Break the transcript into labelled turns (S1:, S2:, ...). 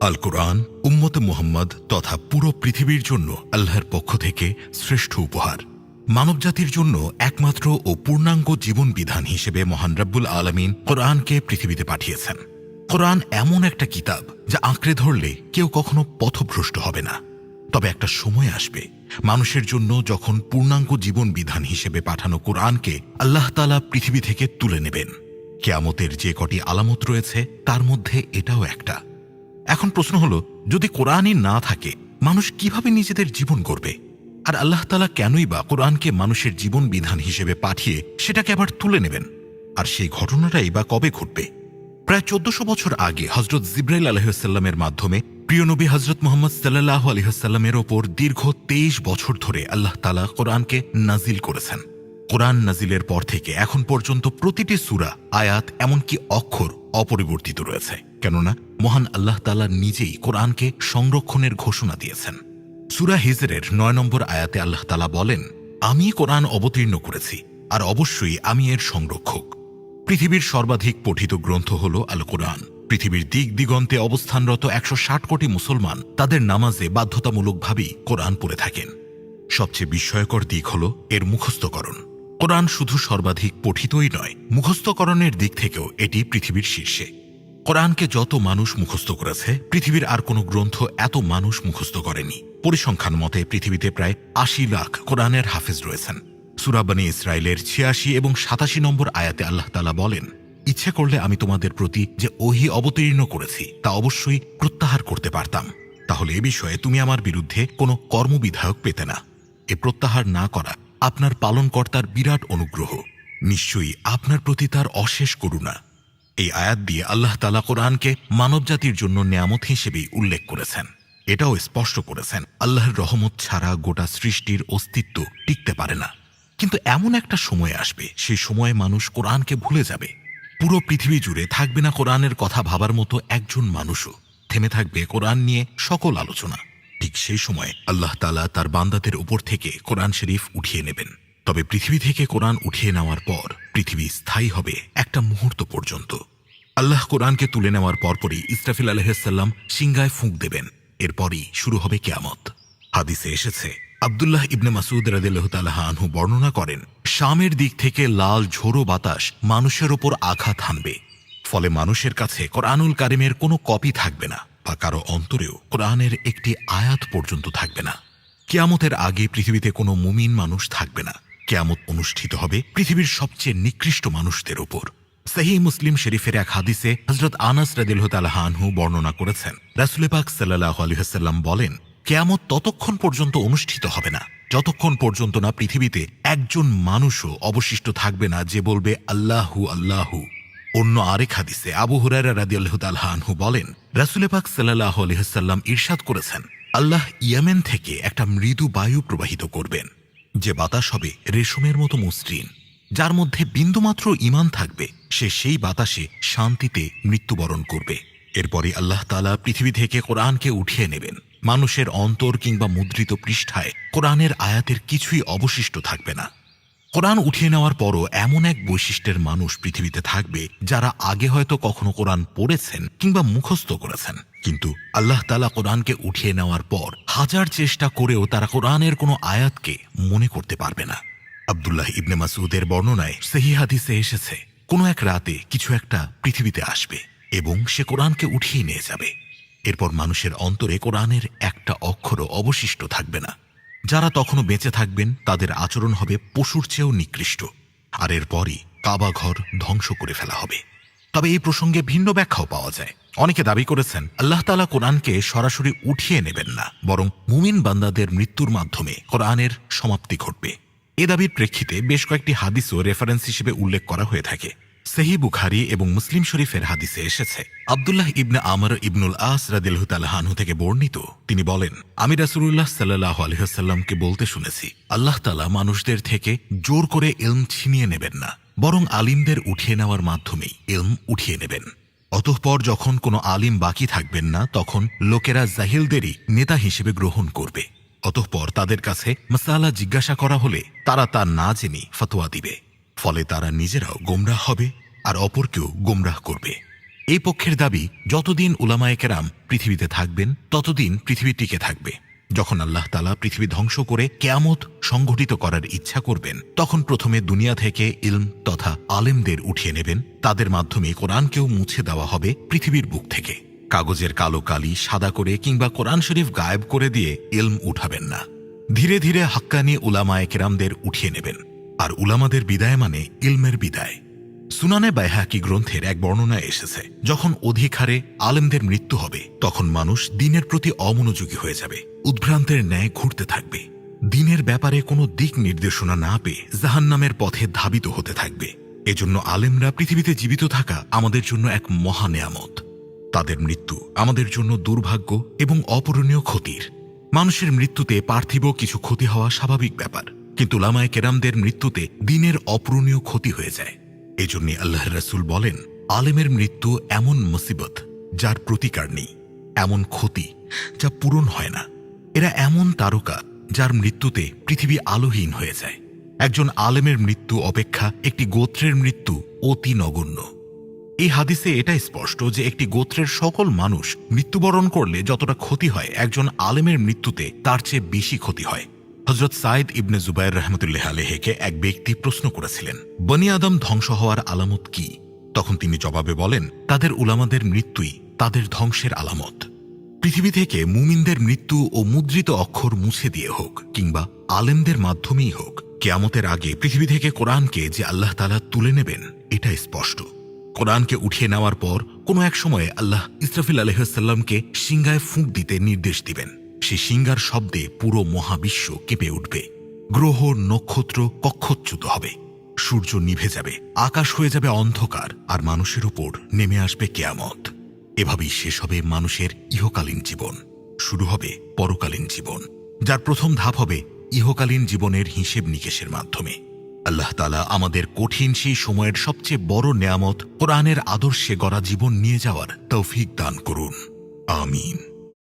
S1: আল কোরআন উম্মত মুহাম্মদ তথা পুরো পৃথিবীর জন্য আল্লাহর পক্ষ থেকে শ্রেষ্ঠ উপহার। মানবজাতির জন্য একমাত্র ও পূর্ণাঙ্গ জীবন বিধান হিসেবে মহান রব্বুল আলমিন কোরআনকে পৃথিবীতে পাঠিয়েছেন। কোরআন এমন একটা কিতাব যা আঁকড়ে ধরলে কেউ কখনো পথভ্রষ্ট হবে না। তবে একটা সময় আসবে, মানুষের জন্য যখন পূর্ণাঙ্গ জীবন বিধান হিসেবে পাঠানো কোরআনকে আল্লাহ তালা পৃথিবী থেকে তুলে নেবেন। কেয়ামতের যে কটি আলামত রয়েছে, তার মধ্যে এটাও একটা। এখন প্রশ্ন হলো, যদি কোরআনই না থাকে, মানুষ কীভাবে নিজেদের জীবন করবে? আর আল্লাহ তালা কেনই বা কোরআনকে মানুষের জীবন বিধান হিসেবে পাঠিয়ে সেটাকে আবার তুলে নেবেন? আর সেই ঘটনাটাই বা কবে ঘটবে? প্রায় চোদ্দশো বছর আগে হজরত জিব্রাইল আলহিহাস্লামের মাধ্যমে প্রিয় নবী হজরত মোহাম্মদ সাল্লাহ আলহিহাস্লামের ওপর দীর্ঘ তেইশ বছর ধরে আল্লাহ তালা কোরআনকে নাজিল করেছেন। কোরআন নাজিলের পর থেকে এখন পর্যন্ত প্রতিটি সুরা, আয়াত, এমনকি অক্ষর অপরিবর্তিত রয়েছে। কেননা মহান আল্লাহ তালা নিজেই কোরআনকে সংরক্ষণের ঘোষণা দিয়েছেন। সুরা হিজরের নয় নম্বর আয়াতে আল্লাহ তালা বলেন, আমি কোরআন অবতীর্ণ করেছি, আর অবশ্যই আমি এর সংরক্ষক। পৃথিবীর সর্বাধিক পঠিত গ্রন্থ হল আল কোরআন পৃথিবীর দিক দিগন্তে অবস্থানরত একশো ষাট কোটি মুসলমান তাদের নামাজে বাধ্যতামূলকভাবেই কোরআন পড়ে থাকেন। সবচেয়ে বিস্ময়কর দিক হল এর মুখস্থকরণ। কোরআন শুধু সর্বাধিক পঠিতই নয়, মুখস্থকরণের দিক থেকেও এটি পৃথিবীর শীর্ষে। কোরআনকে যত মানুষ মুখস্থ করেছে, পৃথিবীর আর কোনো গ্রন্থ এত মানুষ মুখস্থ করেনি। পরিসংখ্যান মতে পৃথিবীতে প্রায় আশি লাখ কোরআনের হাফেজ রয়েছেন। সুরাবানি ইসরায়েলের ছিয়াশি এবং সাতাশি নম্বর আয়াতে আল্লাহ তালা বলেন, ইচ্ছে করলে আমি তোমাদের প্রতি যে ওহি অবতীর্ণ করেছি, তা অবশ্যই প্রত্যাহার করতে পারতাম। তাহলে এ বিষয়ে তুমি আমার বিরুদ্ধে কোনো কর্মবিধায়ক পেতে না। এ প্রত্যাহার না করা আপনার পালনকর্তার বিরাট অনুগ্রহ। নিশ্চয়ই আপনার প্রতি তার অশেষ করুণা। এই আয়াত দিয়ে আল্লাহ তালা কোরআনকে মানবজাতির জন্য নিয়ামত হিসেবেই উল্লেখ করেছেন। এটাও স্পষ্ট করেছেন, আল্লাহর রহমত ছাড়া গোটা সৃষ্টির অস্তিত্ব টিকতে পারে না। কিন্তু এমন একটা সময় আসবে, সেই সময়ে মানুষ কোরআনকে ভুলে যাবে। পুরো পৃথিবী জুড়ে থাকবে না কোরআনের কথা ভাবার মতো একজন মানুষও। থেমে থাকবে কোরআন নিয়ে সকল আলোচনা। ঠিক সেই সময় আল্লাহ তালা তার বান্দাদের উপর থেকে কোরআন শরীফ উঠিয়ে নেবেন। তবে পৃথিবী থেকে কোরআন উঠিয়ে নেওয়ার পর পৃথিবী স্থায়ী হবে একটা মুহূর্ত পর্যন্ত। আল্লাহ কোরআনকে তুলে নেওয়ার পরপরই ইসরাফিল আলহাম সিংগায় ফুঁক দেবেন। এরপরই শুরু হবে কেয়ামত। হাদিসে এসেছে, আবদুল্লাহ ইবনে মাসুদ রাদিল্লাহ আনহু বর্ণনা করেন, শামের দিক থেকে লাল ঝোড়ো বাতাস মানুষের ওপর আঘাত হানবে। ফলে মানুষের কাছে কোরআনুল কারিমের কোনো কপি থাকবে না বা কারও অন্তরেও কোরআনের একটি আয়াত পর্যন্ত থাকবে না। কেয়ামতের আগে পৃথিবীতে কোনো মুমিন মানুষ থাকবে না। কেয়ামত অনুষ্ঠিত হবে পৃথিবীর সবচেয়ে নিকৃষ্ট মানুষদের ওপর সাহি মুসলিম শরীফের এক হাদিসে হজরত আনাস রাদিল্লাহু বর্ণনা করেছেন। রাসুলে পাক সাল্লাহ আলহাম বলেন, কেয়ামত ততক্ষণ পর্যন্ত অনুষ্ঠিত হবে না। যতক্ষণ পর্যন্ত না পৃথিবীতে একজন মানুষও অবশিষ্ট থাকবে না যে বলবে আল্লাহু আল্লাহু। অন্য আরেক হাদিসে আবু হুরারা রাদি আল্লাহু বলেন, রাসুলে পাক সাল্লাহ আলহাম ইরশাদ করেছেন, আল্লাহ ইয়ামেন থেকে একটা মৃদু বায়ু প্রবাহিত করবেন। যে বাতাস হবে রেশমের মতো মসৃণ, যার মধ্যে বিন্দুমাত্র ইমান থাকবে, সে সেই বাতাসে শান্তিতে মৃত্যুবরণ করবে। এরপরে আল্লাহ তালা পৃথিবী থেকে কোরআনকে উঠিয়ে নেবেন। মানুষের অন্তর কিংবা মুদ্রিত পৃষ্ঠায় কোরআনের আয়াতের কিছুই অবশিষ্ট থাকবে না। কোরআন উঠিয়ে নেওয়ার পরও এমন এক বৈশিষ্ট্যের মানুষ পৃথিবীতে থাকবে যারা আগে হয়তো কখনো কোরআন পড়েছেন কিংবা মুখস্থ করেছেন। কিন্তু আল্লাহ তালা কোরআনকে উঠিয়ে নেওয়ার পর হাজার চেষ্টা করেও তারা কোরআনের কোনো আয়াতকে মনে করতে পারবে না। আবদুল্লাহ ইবনে মাসুদের বর্ণনায় সেহি হাদিসে এসেছে, কোনো এক রাতে কিছু একটা পৃথিবীতে আসবে এবং সে কোরআনকে উঠিয়ে নিয়ে যাবে। এরপর মানুষের অন্তরে কোরআনের একটা অক্ষরও অবশিষ্ট থাকবে না। যারা তখনও বেঁচে থাকবেন, তাদের আচরণ হবে পশুর চেয়েও নিকৃষ্ট, আর এরপরই কাবা ঘর ধ্বংস করে ফেলা হবে। তবে এই প্রসঙ্গে ভিন্ন ব্যাখ্যাও পাওয়া যায়। অনেকে দাবি করেছেন, আল্লাহ তালা কোরআনকে সরাসরি উঠিয়ে নেবেন না, বরং মুমিন বান্দাদের মৃত্যুর মাধ্যমে কোরআনের সমাপ্তি ঘটবে। এ দাবির প্রেক্ষিতে বেশ কয়েকটি হাদিসও রেফারেন্স হিসেবে উল্লেখ করা হয়ে থাকে। সেহি বুখারি এবং মুসলিম শরীফের হাদিসে এসেছে। আবদুল্লাহ ইবনে আমর ইবনুল আস রাদিল্লাহু থেকে বর্ণিত, তিনি বলেন, আমি রাসুল্লাহ সাল্লাহ আলহাসাল্লামকে বলতে শুনেছি, আল্লাহ তালা মানুষদের থেকে জোর করে এলম ছিনিয়ে নেবেন না, বরং আলিমদের উঠিয়ে নেওয়ার মাধ্যমেই এলম উঠিয়ে নেবেন। অতঃপর যখন কোনো আলিম বাকি থাকবেন না, তখন লোকেরা জাহিলদেরই নেতা হিসেবে গ্রহণ করবে। অতঃপর তাদের কাছে মসালা জিজ্ঞাসা করা হলে তারা তা না জেনে ফতোয়া দিবে। ফলে তারা নিজেরাও গোমরাহ হবে আর অপরকেও গোমরাহ করবে। এই পক্ষের দাবি, যতদিন উলামায়ে কেরাম পৃথিবীতে থাকবেন, ততদিন পৃথিবী টিকে থাকবে। যখন আল্লাহ তালা পৃথিবী ধ্বংস করে কেয়ামত সংঘটিত করার ইচ্ছা করবেন, তখন প্রথমে দুনিয়া থেকে ইলম তথা আলেমদের উঠিয়ে নেবেন। তাদের মাধ্যমে কোরআনকেও মুছে দেওয়া হবে পৃথিবীর বুক থেকে। কাগজের কালো কালি সাদা করে কিংবা কোরআন শরীফ গায়েব করে দিয়ে ইলম উঠাবেন না। ধীরে ধীরে হাক্কানি উলামায়ে কেরামদের উঠিয়ে নেবেন। আর উলামাদের বিদায় মানে ইলমের বিদায়। সুনানে বাইহাকি গ্রন্থের এক বর্ণনা এসেছে, যখন অধিক হারে আলেমদের মৃত্যু হবে, তখন মানুষ দিনের প্রতি অমনোযোগী হয়ে যাবে, উদ্ভ্রান্তের ন্যায় ঘুরতে থাকবে। দিনের ব্যাপারে কোনো দিক নির্দেশনা না পেয়ে জাহান্নামের পথে ধাবিত হতে থাকবে। এজন্য আলেমরা পৃথিবীতে জীবিত থাকা আমাদের জন্য এক মহা নেয়ামত। তাদের মৃত্যু আমাদের জন্য দুর্ভাগ্য এবং অপূরণীয় ক্ষতির। মানুষের মৃত্যুতে পার্থিব কিছু ক্ষতি হওয়া স্বাভাবিক ব্যাপার। কিন্তু লামায় কেরামদের মৃত্যুতে দিনের অপূরণীয় ক্ষতি হয়ে যায়। এজন্য আল্লাহ রসুল বলেন, আলেমের মৃত্যু এমন মুসিবত যার প্রতিকার নেই, এমন ক্ষতি যা পূরণ হয় না। এরা এমন তারকা যার মৃত্যুতে পৃথিবী আলোহীন হয়ে যায়। একজন আলেমের মৃত্যু অপেক্ষা একটি গোত্রের মৃত্যু অতি নগণ্য। এই হাদিসে এটাই স্পষ্ট যে একটি গোত্রের সকল মানুষ মৃত্যুবরণ করলে যতটা ক্ষতি হয়, একজন আলেমের মৃত্যুতে তার চেয়ে বেশি ক্ষতি হয়। হজরত সাইদ ইবনে জুবাইর রহমতুল্লাহ আলেহেকে এক ব্যক্তি প্রশ্ন করেছিলেন, বনি আদম ধ্বংস হওয়ার আলামত কি? তখন তিনি জবাবে বলেন, তাদের উলামাদের মৃত্যুই তাদের ধ্বংসের আলামত। পৃথিবী থেকে মুমিনদের মৃত্যু ও মুদ্রিত অক্ষর মুছে দিয়ে হোক কিংবা আলেমদের মাধ্যমেই হোক, কেয়ামতের আগে পৃথিবী থেকে কোরআনকে যে আল্লাহ তালা তুলে নেবেন এটা স্পষ্ট। কোরআনকে উঠিয়ে নেওয়ার পর কোনো এক সময়ে আল্লাহ ইসরাফিল আলহামকে সিংগায় ফুঁক দিতে নির্দেশ দিবেন। সে সিঙ্গার শব্দে পুরো মহাবিশ্ব কেঁপে উঠবে। গ্রহ নক্ষত্র কক্ষচ্যুত হবে। সূর্য নিভে যাবে, আকাশ হয়ে যাবে অন্ধকার, আর মানুষের উপর নেমে আসবে কেয়ামত। এভাবেই শেষ হবে মানুষের ইহকালীন জীবন। শুরু হবে পরকালীন জীবন। যার প্রথম ধাপ হবে ইহকালীন জীবনের হিসেব নিকেশের মাধ্যমে। আল্লাহ তালা আমাদের কঠিন সেই সময়ের সবচেয়ে বড় নেয়ামত কোরআনের আদর্শে গড়া জীবন নিয়ে যাওয়ার তৌফিক দান করুন। আমিন।